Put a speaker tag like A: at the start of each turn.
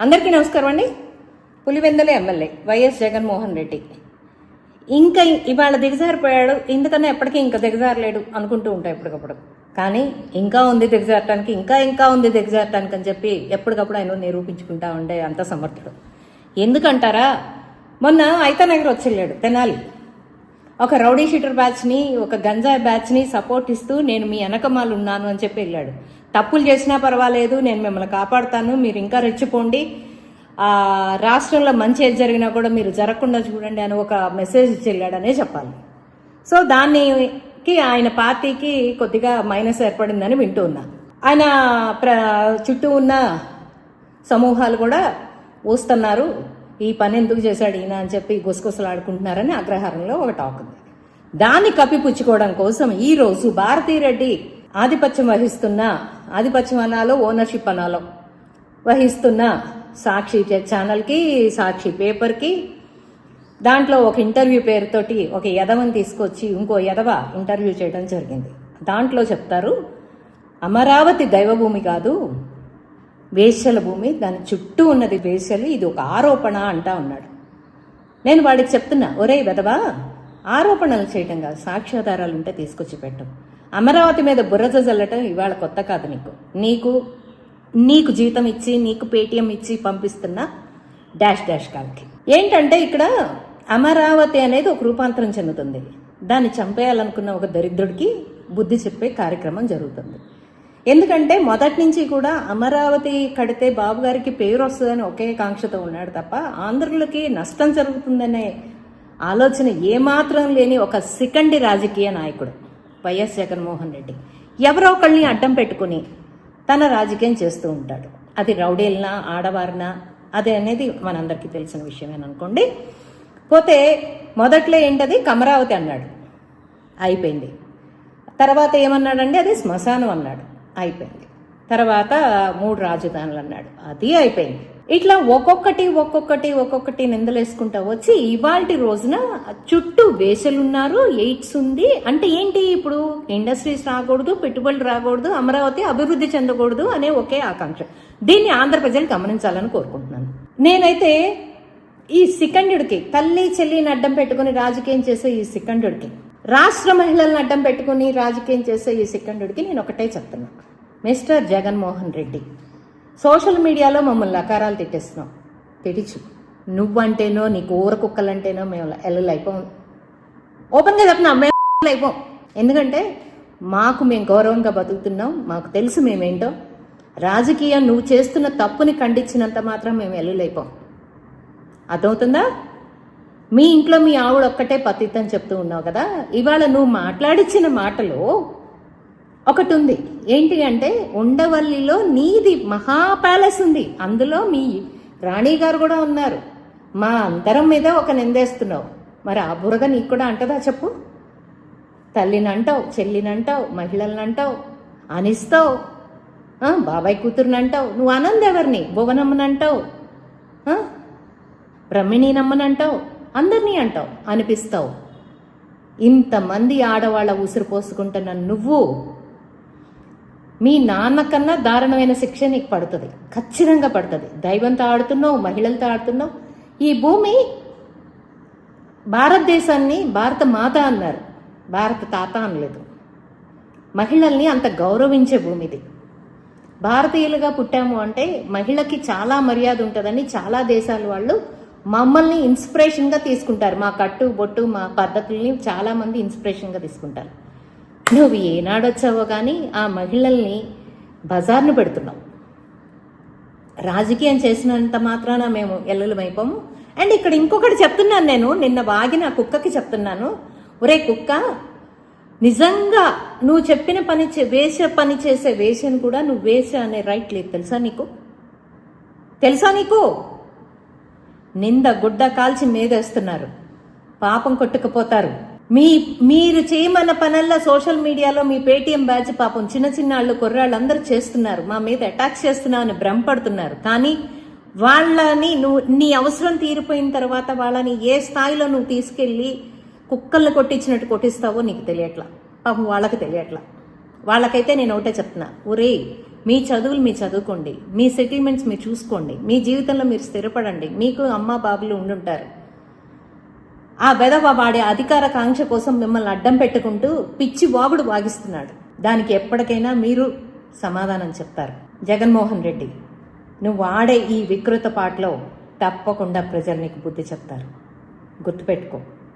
A: అందరికీ నమస్కారం అండి. Pulivendula MLA Y S Jaganmohan Reddy. ఇంకా ఇవాళ దిగజారిపోయాడు. ఎందుకన్నా ఎప్పటికీ ఇంకా దిగజారలేడు అనుకుంటూ ఉంటాయి ఎప్పటికప్పుడు. కానీ ఇంకా ఉంది దిగజారటానికి ఇంకా ఇంకా ఉంది దిగజారటానికి అని చెప్పి ఎప్పటికప్పుడు ఆయన నిరూపించుకుంటా ఉండే అంత సమర్థుడు. ఎందుకంటారా? మొన్న ఐతానగర్ వచ్చి వెళ్ళాడు తెనాలి. ఒక రౌడీ షీటర్ బ్యాచ్ని ఒక గంజాయి బ్యాచ్ని సపోర్ట్ ఇస్తూ నేను మీ వెనకమాలు ఉన్నాను అని చెప్పి వెళ్ళాడు. తప్పులు చేసినా పర్వాలేదు నేను మిమ్మల్ని కాపాడుతాను మీరు ఇంకా రెచ్చిపోండి. ఆ, రాష్ట్రంలో మంచి ఏది జరిగినా కూడా మీరు జరగకుండా చూడండి అని ఒక మెసేజ్ ఇచ్చి వెళ్ళాడనే చెప్పాలి. సో దానికి ఆయన పార్టీకి కొద్దిగా మైనస్ ఏర్పడిందని వింటూ ఉన్నా. ఆయన ప్ర చుట్టూ ఉన్న సమూహాలు కూడా ఊస్తున్నారు. ఈ పని ఎందుకు చేశాడు ఈయన అని చెప్పి గుసగుసలాడుకుంటున్నారని అగ్రహారంలో ఒక టాక్ ఉంది. దాన్ని కప్పిపుచ్చుకోవడం కోసం ఈరోజు భారతీ భారతీరెడ్డి ఆధిపత్యం వహిస్తున్న ఆధిపత్యం అనాలో ఓనర్షిప్ అనాలో వహిస్తున్న సాక్షి ఛానల్కి సాక్షి పేపర్కి దాంట్లో ఒక ఇంటర్వ్యూ పేరుతోటి ఒక యదవని తీసుకొచ్చి ఇంకో యదవ ఇంటర్వ్యూ చేయడం జరిగింది. దాంట్లో చెప్తారు అమరావతి దైవభూమి కాదు వేశ్యల భూమి దాని చుట్టూ ఉన్నది వేశ్యలు ఇది ఒక ఆరోపణ అంటా ఉన్నాడు. నేను వాడికి చెప్తున్నా ఒరే వెదవా ఆరోపణలు చేయటం కాదు సాక్ష్యాధారాలు ఉంటే తీసుకొచ్చి పెట్టు. అమరావతి మీద బుర్రజ జల్లటం ఇవాళ కొత్త కాదు నీకు. నీకు నీకు జీతం ఇచ్చి నీకు పేటీఎం ఇచ్చి పంపిస్తున్న డాష్ డాష్ కాల్కి. ఏంటంటే ఇక్కడ అమరావతి అనేది ఒక రూపాంతరం చెందుతుంది. దాన్ని చంపేయాలనుకున్న ఒక దరిద్రుడికి బుద్ధి చెప్పే కార్యక్రమం జరుగుతుంది. ఎందుకంటే మొదటి నుంచి కూడా అమరావతి కడితే బాబు గారికి పేరు వస్తుందని ఒకే కాంక్షతో ఉన్నాడు తప్ప ఆంధ్రులకి నష్టం జరుగుతుందనే ఆలోచన ఏమాత్రం లేని ఒక సికండి రాజకీయ నాయకుడు వైఎస్ జగన్మోహన్ రెడ్డి. ఎవరో ఒకళ్ళని అడ్డం పెట్టుకుని తన రాజకీయం చేస్తూ ఉంటాడు. అది రౌడీలనా ఆడవారినా అదే అనేది మనందరికీ తెలిసిన విషయమేననుకోండి. పోతే మొదట్లో ఏంటది? కమరావతి అన్నాడు. అయిపోయింది. తర్వాత ఏమన్నాడండి? అది శ్మశానం అన్నాడు. అయిపోయింది. తర్వాత మూడు రాజధానులు అన్నాడు. అది అయిపోయింది. ఇట్లా ఒక్కొక్కటి ఒక్కొక్కటి ఒక్కొక్కటి నిందలేసుకుంటా వచ్చి ఇవాల్టి రోజున చుట్టూ వేసలున్నారు ఎయిడ్స్ ఉంది. అంటే ఏంటి ఇప్పుడు? ఇండస్ట్రీస్ రాకూడదు పెట్టుబడులు రాకూడదు అమరావతి అభివృద్ధి చెందకూడదు అనే ఒకే ఆకాంక్ష. దీన్ని ఆంధ్ర ప్రజలు గమనించాలని కోరుకుంటున్నాను. నేనైతే ఈ సికండుడికి తల్లి చెల్లిని అడ్డం పెట్టుకుని రాజకీయం చేసే ఈ సికండుడికి రాష్ట్ర మహిళలను అడ్డం పెట్టుకుని రాజకీయం చేసే ఈ సికండుడికి నేను ఒకటే చెప్తున్నా. మిస్టర్ జగన్మోహన్ రెడ్డి సోషల్ మీడియాలో మమ్మల్ని అకారాలు తిట్టేస్తున్నాం తిటిచు నువ్వంటేనో నీ ఊర కుక్కలంటేనో మేము ఎల్లులు అయిపోం. ఓపెన్గా చెప్తున్నా మేము అయిపోం. ఎందుకంటే మాకు మేము గౌరవంగా బతుకుతున్నాం మాకు తెలుసు మేమేంటో. రాజకీయం నువ్వు చేస్తున్న తప్పుని ఖండించినంత మాత్రం మేము ఎల్లులైపోం అర్థమవుతుందా? మీ ఇంట్లో మీ ఆవిడ ఒక్కటే పతిత్ అని చెప్తూ ఉన్నావు కదా? ఇవాళ నువ్వు మాట్లాడిచ్చిన మాటలో ఒకటి ఉంది. ఏంటి అంటే ఉండవల్లిలో నీది మహా ప్యాలెస్ ఉంది. అందులో మీ రాణి గారు కూడా ఉన్నారు. మా అంతరం మీద ఒక నిందేస్తున్నావు. మరి ఆ బురద నీకు కూడా అంటదా చెప్పు? తల్లిని అంటావు చెల్లిని అంటావు అంటావు అనిస్తావు బాబాయ్ కూతురుని అంటావు. నువ్వు ఆనంద్ ఎవరిని? భువనమ్మని అందరినీ అంటావు అనిపిస్తావు. ఇంతమంది ఆడవాళ్ళ ఉసురు పోసుకుంటున్న నువ్వు మీ నాన్న కన్నా దారుణమైన శిక్ష నీకు పడుతుంది ఖచ్చితంగా పడుతుంది. దైవంతో ఆడుతున్నావు మహిళలతో ఆడుతున్నావు. ఈ భూమి భారతదేశాన్ని భారత మాత అన్నారు భారత తాత అనలేదు. మహిళల్ని అంత గౌరవించే భూమి ఇది. భారతీయులుగా పుట్టాము అంటే మహిళకి చాలా మర్యాద ఉంటుందని చాలా దేశాల వాళ్ళు మమ్మల్ని ఇన్స్పిరేషన్గా తీసుకుంటారు. మా కట్టు బొట్టు మా పద్ధతుల్ని చాలామంది ఇన్స్పిరేషన్గా తీసుకుంటారు. నువ్వు ఏనాడొచ్చావో కానీ ఆ మహిళల్ని బజార్ను పెడుతున్నావు రాజకీయం చేసినంత మాత్రాన మేము ఎల్లులమైపోము అండ్ ఇక్కడ ఇంకొకటి చెప్తున్నాను నేను. నిన్న వాగిన కుక్కకి చెప్తున్నాను. ఒరే కుక్క నిజంగా నువ్వు చెప్పిన పని చే పని చేసే వేషను కూడా నువ్వు వేష అనే రైట్ లేదు. తెలుసా నీకు? తెలుసా నీకు? నింద గుడ్డ కాల్చి మీదేస్తున్నారు. పాపం కొట్టుకుపోతారు. మీ మీరు చేయమన్న పనుల్లో సోషల్ మీడియాలో మీ పేటీఎం బ్యాచ్ పాపం చిన్న చిన్న వాళ్ళు కుర్రాళ్ళు అందరూ చేస్తున్నారు. మా మీద అటాక్ చేస్తున్నావు అని భ్రమపడుతున్నారు. కానీ వాళ్ళని నువ్వు నీ అవసరం తీరిపోయిన తర్వాత వాళ్ళని ఏ స్థాయిలో నువ్వు తీసుకెళ్ళి కుక్కల్ని కొట్టించినట్టు కొట్టిస్తావో నీకు తెలియట్లా. పాపం వాళ్ళకి తెలియట్లా. వాళ్ళకైతే నేను ఒకటే చెప్తున్నా. ఒరే మీ చదువులు మీరు చదువుకోండి. మీ సెటిల్మెంట్స్ మీరు చూసుకోండి. మీ జీవితంలో మీరు స్థిరపడండి. మీకు అమ్మ బాబులు ఉండుంటారు. ఆ వెధవ వాడి అధికార కాంక్ష కోసం మిమ్మల్ని అడ్డం పెట్టుకుంటూ పిచ్చి వాగుడు వాగిస్తున్నాడు. దానికి ఎప్పటికైనా మీరు సమాధానం చెప్తారు. జగన్మోహన్ రెడ్డి నువ్వు ఆడే ఈ వికృత పాటలో తప్పకుండా ప్రజలు నీకు బుద్ధి చెప్తారు. గుర్తుపెట్టుకో.